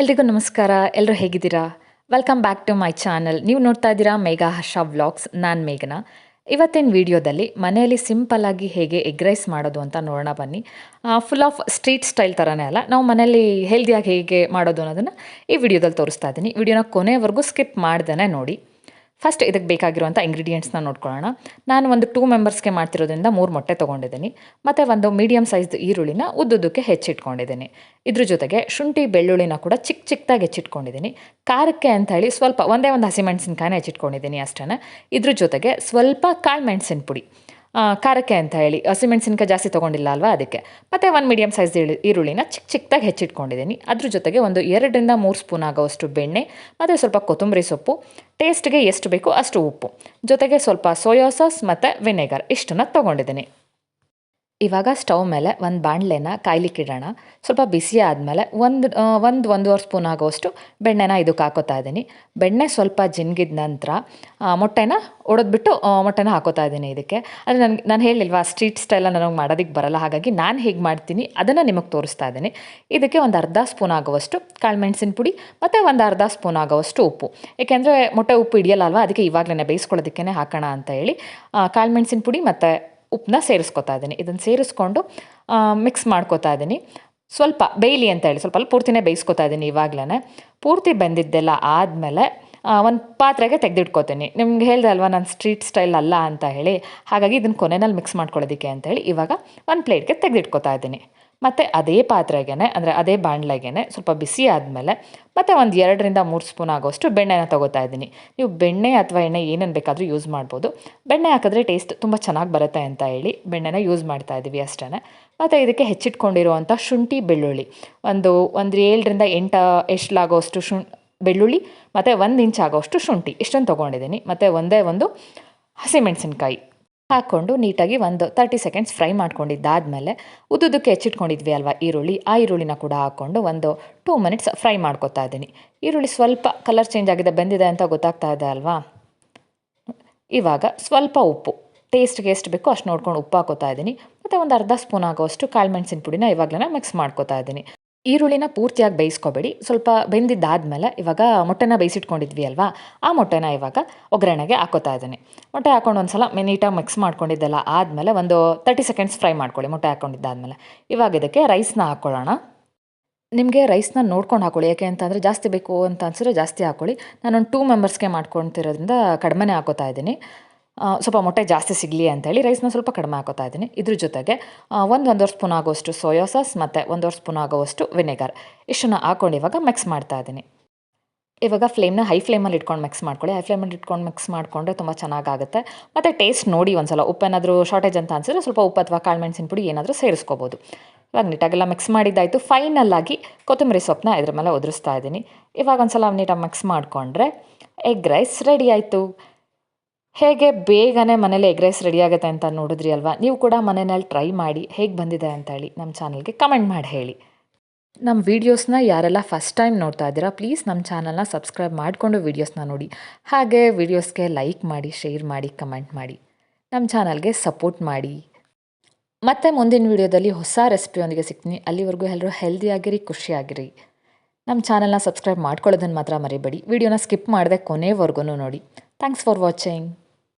ಎಲ್ರಿಗೂ ನಮಸ್ಕಾರ. ಎಲ್ಲರೂ ಹೇಗಿದ್ದೀರಾ? Welcome back to my channel ನೀವು ನೋಡ್ತಾ ಇದ್ದೀರಾ ಮೇಘಾ ಹರ್ಷ ವ್ಲಾಗ್ಸ್ ನಾನು ಮೇಘನಾ. ಇವತ್ತಿನ ವಿಡಿಯೋದಲ್ಲಿ ಮನೆಯಲ್ಲಿ ಸಿಂಪಲ್ಲಾಗಿ ಹೇಗೆ ಎಗ್ ರೈಸ್ ಮಾಡೋದು ಅಂತ ನೋಡೋಣ ಬನ್ನಿ. ಫುಲ್ ಆಫ್ ಸ್ಟ್ರೀಟ್ ಸ್ಟೈಲ್ ಥರನೇ ಅಲ್ಲ. ನಾವು ಮನೆಯಲ್ಲಿ ಹೆಲ್ದಿಯಾಗಿ ಹೇಗೆ ಮಾಡೋದು ಅನ್ನೋದನ್ನು ಈ ವಿಡಿಯೋದಲ್ಲಿ ತೋರಿಸ್ತಾ ಇದ್ದೀನಿ. ವಿಡಿಯೋನ ಕೊನೆವರೆಗೂ ಸ್ಕಿಪ್ ಮಾಡ್ದೇ ನೋಡಿ. ಫಸ್ಟ್ ಇದಕ್ಕೆ ಬೇಕಾಗಿರುವಂಥ ಇಂಗ್ರೀಡಿಯೆಂಟ್ಸ್ನ ನೋಡ್ಕೊಳ್ಳೋಣ. ನಾನು ಒಂದು ಟೂ ಮೆಂಬರ್ಸ್ಗೆ ಮಾಡ್ತಿರೋದ್ರಿಂದ ಮೂರು ಮೊಟ್ಟೆ ತೊಗೊಂಡಿದ್ದೀನಿ. ಮತ್ತು ಒಂದು ಮೀಡಿಯಮ್ ಸೈಜ್ದು ಈರುಳ್ಳಿನ ಉದ್ದುದ್ದಕ್ಕೆ ಹೆಚ್ಚಿಟ್ಕೊಂಡಿದ್ದೀನಿ. ಇದ್ರ ಜೊತೆಗೆ ಶುಂಠಿ, ಬೆಳ್ಳುಳ್ಳಿನ ಕೂಡ ಚಿಕ್ಕ ಚಿಕ್ಕದಾಗಿ ಹೆಚ್ಚಿಟ್ಕೊಂಡಿದ್ದೀನಿ. ಖಾರಕ್ಕೆ ಅಂತ ಹೇಳಿ ಸ್ವಲ್ಪ ಒಂದೇ ಒಂದು ಹಸಿಮೆಣಸಿನ್ಕಾಯಿನ ಹೆಚ್ಚಿಟ್ಕೊಂಡಿದ್ದೀನಿ ಅಷ್ಟೇ ಇದ್ರ ಜೊತೆಗೆ ಸ್ವಲ್ಪ ಕಾಳು ಮೆಣಸಿನ ಪುಡಿ ಖಾರಕ್ಕೆ ಅಂತ ಹೇಳಿ. ಹಸಿಮೆಣಸಿನ್ಕಾಯಿ ಜಾಸ್ತಿ ತೊಗೊಂಡಿಲ್ಲ ಅಲ್ವಾ ಅದಕ್ಕೆ. ಮತ್ತು ಒಂದು ಮೀಡಿಯಮ್ ಸೈಜ್ ಈರುಳ್ಳಿನ ಚಿಕ್ಕ ಚಿಕ್ಕದಾಗಿ ಹೆಚ್ಚಿಟ್ಕೊಂಡಿದ್ದೀನಿ. ಅದ್ರ ಜೊತೆಗೆ ಒಂದು ಎರಡರಿಂದ ಮೂರು ಸ್ಪೂನ್ ಆಗೋವಷ್ಟು ಬೆಣ್ಣೆ, ಮತ್ತು ಸ್ವಲ್ಪ ಕೊತ್ತಂಬರಿ ಸೊಪ್ಪು ಟೇಸ್ಟ್ಗೆ ಎಷ್ಟು ಬೇಕೋ ಅಷ್ಟು ಉಪ್ಪು. ಜೊತೆಗೆ ಸ್ವಲ್ಪ ಸೋಯಾ ಸಾಸ್ ಮತ್ತು ವಿನೆಗರ್ ಇಷ್ಟನ್ನು ತೊಗೊಂಡಿದ್ದೀನಿ. ಇವಾಗ ಸ್ಟವ್ ಮೇಲೆ ಒಂದು ಬಾಣಲೆನ ಕಾಯ್ಲಿಕ್ಕಿಡೋಣ. ಸ್ವಲ್ಪ ಬಿಸಿ ಆದಮೇಲೆ ಒಂದು ಒಂದು ಒಂದೂವರೆ ಸ್ಪೂನ್ ಆಗೋಷ್ಟು ಬೆಣ್ಣೆನ ಇದಕ್ಕೆ ಹಾಕೋತಾ ಇದ್ದೀನಿ. ಬೆಣ್ಣೆ ಸ್ವಲ್ಪ ಜಿನ್ಗಿದ ನಂತರ ಮೊಟ್ಟೆನ ಒಡೆದ್ಬಿಟ್ಟು ಮೊಟ್ಟೆನ ಹಾಕೋತಾ ಇದ್ದೀನಿ ಇದಕ್ಕೆ. ಅದು ನನಗೆ, ನಾನು ಹೇಳಿಲ್ವಾ ಸ್ಟ್ರೀಟ್ ಸ್ಟೈಲ ನನಗೆ ಮಾಡೋದಕ್ಕೆ ಬರಲ್ಲ. ಹಾಗಾಗಿ ನಾನು ಹೇಗೆ ಮಾಡ್ತೀನಿ ಅದನ್ನು ನಿಮಗೆ ತೋರಿಸ್ತಾ ಇದ್ದೀನಿ. ಇದಕ್ಕೆ ಒಂದು ಅರ್ಧ ಸ್ಪೂನ್ ಆಗುವಷ್ಟು ಕಾಳುಮೆಣಸಿನ ಪುಡಿ ಮತ್ತು ಒಂದು ಅರ್ಧ ಸ್ಪೂನ್ ಆಗುವಷ್ಟು ಉಪ್ಪು. ಏಕೆಂದರೆ ಮೊಟ್ಟೆ ಉಪ್ಪು ಹಿಡಿಯಲ್ಲ ಅಲ್ವಾ, ಅದಕ್ಕೆ ಇವಾಗಲೇ ಬೇಯಿಸ್ಕೊಳ್ಳೋದಕ್ಕೆ ಹಾಕೋಣ ಅಂತ ಹೇಳಿ ಕಾಳುಮೆಣಸಿನ ಪುಡಿ ಮತ್ತು ಉಪ್ಪನ್ನ ಸೇರಿಸ್ಕೊತಾ ಇದ್ದೀನಿ. ಇದನ್ನು ಸೇರಿಸ್ಕೊಂಡು ಮಿಕ್ಸ್ ಮಾಡ್ಕೊತಾ ಇದ್ದೀನಿ. ಸ್ವಲ್ಪ ಬೇಯಲಿ ಅಂತ ಹೇಳಿ, ಸ್ವಲ್ಪ ಪೂರ್ತಿನೇ ಬೇಯಿಸ್ಕೊತಾ ಇದ್ದೀನಿ ಇವಾಗಲೇ. ಪೂರ್ತಿ ಬೆಂದಿದ್ದೆಲ್ಲ ಆದಮೇಲೆ ಒಂದು ಪಾತ್ರೆಗೆ ತೆಗೆದಿಟ್ಕೋತೀನಿ. ನಿಮ್ಗೆ ಹೇಳ್ದೆ ಅಲ್ವಾ, ನಾನು ಸ್ಟ್ರೀಟ್ ಸ್ಟೈಲ್ ಅಲ್ಲ ಅಂತ ಹೇಳಿ. ಹಾಗಾಗಿ ಇದನ್ನು ಕೊನೆಯಲ್ಲಿ ಮಿಕ್ಸ್ ಮಾಡ್ಕೊಳ್ಳೋದಕ್ಕೆ ಅಂತ ಹೇಳಿ ಇವಾಗ ಒಂದು ಪ್ಲೇಟ್ಗೆ ತೆಗೆದಿಟ್ಕೋತಾ ಇದ್ದೀನಿ. ಮತ್ತು ಅದೇ ಪಾತ್ರೆಗೆ ಅಂದರೆ ಅದೇ ಬಾಣಲೆಗೆ ಸ್ವಲ್ಪ ಬಿಸಿ ಆದಮೇಲೆ ಮತ್ತು ಒಂದು ಎರಡರಿಂದ ಮೂರು ಸ್ಪೂನ್ ಆಗೋಷ್ಟು ಬೆಣ್ಣೆನ ತೊಗೋತಾ ಇದ್ದೀನಿ. ನೀವು ಬೆಣ್ಣೆ ಅಥವಾ ಎಣ್ಣೆ ಏನೇನು ಬೇಕಾದರೂ ಯೂಸ್ ಮಾಡ್ಬೋದು. ಬೆಣ್ಣೆ ಹಾಕಿದ್ರೆ ಟೇಸ್ಟ್ ತುಂಬ ಚೆನ್ನಾಗಿ ಬರುತ್ತೆ ಅಂತ ಹೇಳಿ ಬೆಣ್ಣೆನ ಯೂಸ್ ಮಾಡ್ತಾ ಇದ್ದೀವಿ ಅಷ್ಟೇ ಮತ್ತು ಇದಕ್ಕೆ ಹೆಚ್ಚಿಟ್ಕೊಂಡಿರುವಂಥ ಶುಂಠಿ ಬೆಳ್ಳುಳ್ಳಿ. ಒಂದು ಒಂದು ಏಳರಿಂದ ಎಂಟು ಎಷ್ಟಲಾಗೋಷ್ಟು ಶುಂ, ಬೆಳ್ಳುಳ್ಳಿ ಮತ್ತು ಒಂದು ಇಂಚ್ ಆಗೋಷ್ಟು ಶುಂಠಿ. ಇಷ್ಟನ್ನು ತೊಗೊಂಡಿದ್ದೀನಿ. ಮತ್ತು ಒಂದೇ ಒಂದು ಹಸಿಮೆಣಸಿನ್ಕಾಯಿ. ಹಾಕ್ಕೊಂಡು ನೀಟಾಗಿ ಒಂದು ತರ್ಟಿ ಸೆಕೆಂಡ್ಸ್ ಫ್ರೈ ಮಾಡ್ಕೊಂಡಿದ್ದಾದಮೇಲೆ ಉದ್ದುದಕ್ಕೆ ಹೆಚ್ಚಿಟ್ಕೊಂಡಿದ್ವಿ ಅಲ್ವಾ? ಈರುಳ್ಳಿ. ಆ ಈರುಳ್ಳಿನ ಕೂಡ ಹಾಕ್ಕೊಂಡು ಒಂದು ಟೂ ಮಿನಿಟ್ಸ್ ಫ್ರೈ ಮಾಡ್ಕೊತಾ ಇದ್ದೀನಿ. ಈರುಳ್ಳಿ ಸ್ವಲ್ಪ ಕಲರ್ ಚೇಂಜ್ ಆಗಿದೆ, ಬೆಂದಿದೆ ಅಂತ ಗೊತ್ತಾಗ್ತಾ ಇದೆ ಅಲ್ವಾ? ಇವಾಗ ಸ್ವಲ್ಪ ಉಪ್ಪು. ಟೇಸ್ಟ್ಗೆ ಎಷ್ಟು ಬೇಕೋ ಅಷ್ಟು ನೋಡ್ಕೊಂಡು ಉಪ್ಪು ಹಾಕೋತಾ ಇದ್ದೀನಿ. ಮತ್ತು ಒಂದು ಅರ್ಧ ಸ್ಪೂನ್ ಆಗೋಷ್ಟು ಕಾಳು ಮೆಣಸಿನ ಪುಡಿನ ಇವಾಗಲೇ ಮಿಕ್ಸ್ ಮಾಡ್ಕೋತಾ ಇದ್ದೀನಿ. ಈರುಳ್ಳಿನ ಪೂರ್ತಿಯಾಗಿ ಬೇಯಿಸ್ಕೊಬೇಡಿ. ಸ್ವಲ್ಪ ಬೆಂದಿದ್ದಾದಮೇಲೆ ಇವಾಗ ಮೊಟ್ಟೆನ ಬೇಯಿಸಿಟ್ಕೊಂಡಿದ್ವಿ ಅಲ್ವಾ? ಆ ಮೊಟ್ಟೆನ ಇವಾಗ ಒಗ್ಗರಣೆಗೆ ಹಾಕೋತಾ ಇದ್ದೀನಿ. ಮೊಟ್ಟೆ ಹಾಕೊಂಡು ಒಂದು ಸಲ ಮಿಕ್ಸ್ ಮಾಡ್ಕೊಂಡಿದ್ದೆಲ್ಲ ಆದಮೇಲೆ ಒಂದು ತರ್ಟಿ ಸೆಕೆಂಡ್ಸ್ ಫ್ರೈ ಮಾಡ್ಕೊಳ್ಳಿ ಮೊಟ್ಟೆ ಹಾಕ್ಕೊಂಡಿದ್ದಾದಮೇಲೆ ಇವಾಗ ಇದಕ್ಕೆ ರೈಸ್ನ ಹಾಕ್ಕೊಳ್ಳೋಣ ನಿಮಗೆ ರೈಸ್ನ ನೋಡ್ಕೊಂಡು ಹಾಕೊಳ್ಳಿ. ಯಾಕೆ ಅಂತಂದರೆ ಜಾಸ್ತಿ ಬೇಕು ಅಂತ ಅನ್ಸಿದ್ರೆ ಜಾಸ್ತಿ ಹಾಕೊಳ್ಳಿ. ನಾನೊಂದು ಟೂ ಮೆಂಬರ್ಸ್ಗೆ ಮಾಡ್ಕೊತಿರೋದ್ರಿಂದ ಕಡಿಮೆನೇ ಹಾಕೋತಾ ಇದ್ದೀನಿ. ಸ್ವಲ್ಪ ಮೊಟ್ಟೆ ಜಾಸ್ತಿ ಸಿಗಲಿ ಅಂತೇಳಿ ರೈಸ್ನ ಸ್ವಲ್ಪ ಕಡಿಮೆ ಹಾಕೋತಾ ಇದ್ದೀನಿ. ಇದ್ರ ಜೊತೆಗೆ ಒಂದು ಒಂದೂವರೆ ಸ್ಪೂನ್ ಆಗೋಷ್ಟು ಸೋಯಾ ಸಾಸ್ ಮತ್ತು ಒಂದೂವರೆ ಸ್ಪೂನ್ ಆಗೋವಷ್ಟು ವಿನೆಗರ್. ಇಷ್ಟನ್ನು ಹಾಕ್ಕೊಂಡು ಇವಾಗ ಮಿಕ್ಸ್ ಮಾಡ್ತಾ ಇದ್ದೀನಿ. ಇವಾಗ ಫ್ಲೇಮ್ನ ಹೈ ಫ್ಲೇಮಲ್ಲಿ ಇಟ್ಕೊಂಡು ಮಿಕ್ಸ್ ಮಾಡ್ಕೊಳ್ಳಿ. ಹೈ ಫ್ಲೇಮಲ್ಲಿ ಇಟ್ಕೊಂಡು ಮಿಕ್ಸ್ ಮಾಡಿಕೊಂಡ್ರೆ ತುಂಬ ಚೆನ್ನಾಗಾಗುತ್ತೆ. ಮತ್ತು ಟೇಸ್ಟ್ ನೋಡಿ ಒಂದ್ಸಲ. ಉಪ್ಪೇನಾದರೂ ಶಾರ್ಟೇಜ್ ಅಂತ ಅನಿಸಿದ್ರೆ ಸ್ವಲ್ಪ ಉಪ್ಪು ಅಥವಾ ಕಾಳು ಮೆಣಸಿನ ಪುಡಿ ಏನಾದರೂ ಸೇರಿಸ್ಕೋಬೋದು. ಇವಾಗ ನೀಟಾಗೆಲ್ಲ ಮಿಕ್ಸ್ ಮಾಡಿದ್ದಾಯಿತು. ಫೈನಲ್ಲಾಗಿ ಕೊತ್ತಂಬರಿ ಸೊಪ್ಪನ್ನ ಇದ್ರ ಮೇಲೆ ಉದುರಿಸ್ತಾ ಇದ್ದೀನಿ. ಇವಾಗ ಒಂದ್ಸಲ ನೀಟಾಗಿ ಮಿಕ್ಸ್ ಮಾಡಿಕೊಂಡ್ರೆ ಎಗ್ ರೈಸ್ ರೆಡಿ ಆಯಿತು. ಹೇಗೆ ಬೇಗನೆ ಮನೇಲಿ ಎಗ್ ರೈಸ್ ರೆಡಿ ಆಗುತ್ತೆ ಅಂತ ನೋಡಿದ್ರಿ ಅಲ್ವಾ? ನೀವು ಕೂಡ ಮನೆಯಲ್ಲಿ ಟ್ರೈ ಮಾಡಿ ಹೇಗೆ ಬಂದಿದೆ ಅಂತ ಹೇಳಿ ನಮ್ಮ ಚಾನಲ್ಗೆ ಕಮೆಂಟ್ ಮಾಡಿ ಹೇಳಿ. ನಮ್ಮ ವೀಡಿಯೋಸ್ನ ಯಾರೆಲ್ಲ ಫಸ್ಟ್ ಟೈಮ್ ನೋಡ್ತಾ ಇದ್ದೀರಾ ಪ್ಲೀಸ್ ನಮ್ಮ ಚಾನಲ್ನ ಸಬ್ಸ್ಕ್ರೈಬ್ ಮಾಡಿಕೊಂಡು ವೀಡಿಯೋಸ್ನ ನೋಡಿ. ಹಾಗೆ ವೀಡಿಯೋಸ್ಗೆ ಲೈಕ್ ಮಾಡಿ ಶೇರ್ ಮಾಡಿ ಕಮೆಂಟ್ ಮಾಡಿ. ನಮ್ಮ ಚಾನಲ್ಗೆ ಸಪೋರ್ಟ್ ಮಾಡಿ. ಮತ್ತೆ ಮುಂದಿನ ವೀಡಿಯೋದಲ್ಲಿ ಹೊಸ ರೆಸಿಪಿಯೊಂದಿಗೆ ಸಿಗ್ತೀನಿ. ಅಲ್ಲಿವರೆಗೂ ಎಲ್ಲರೂ ಹೆಲ್ದಿಯಾಗಿರಿ ಖುಷಿಯಾಗಿರಿ ನಮ್ಮ ಚಾನಲ್ನ ಸಬ್ಸ್ಕ್ರೈಬ್ ಮಾಡ್ಕೊಳ್ಳೋದನ್ನು ಮಾತ್ರ ಮರಿಬೇಡಿ. ವಿಡಿಯೋನ ಸ್ಕಿಪ್ ಮಾಡದೆ ಕೊನೆವರೆಗೂ ನೋಡಿ. Thanks for watching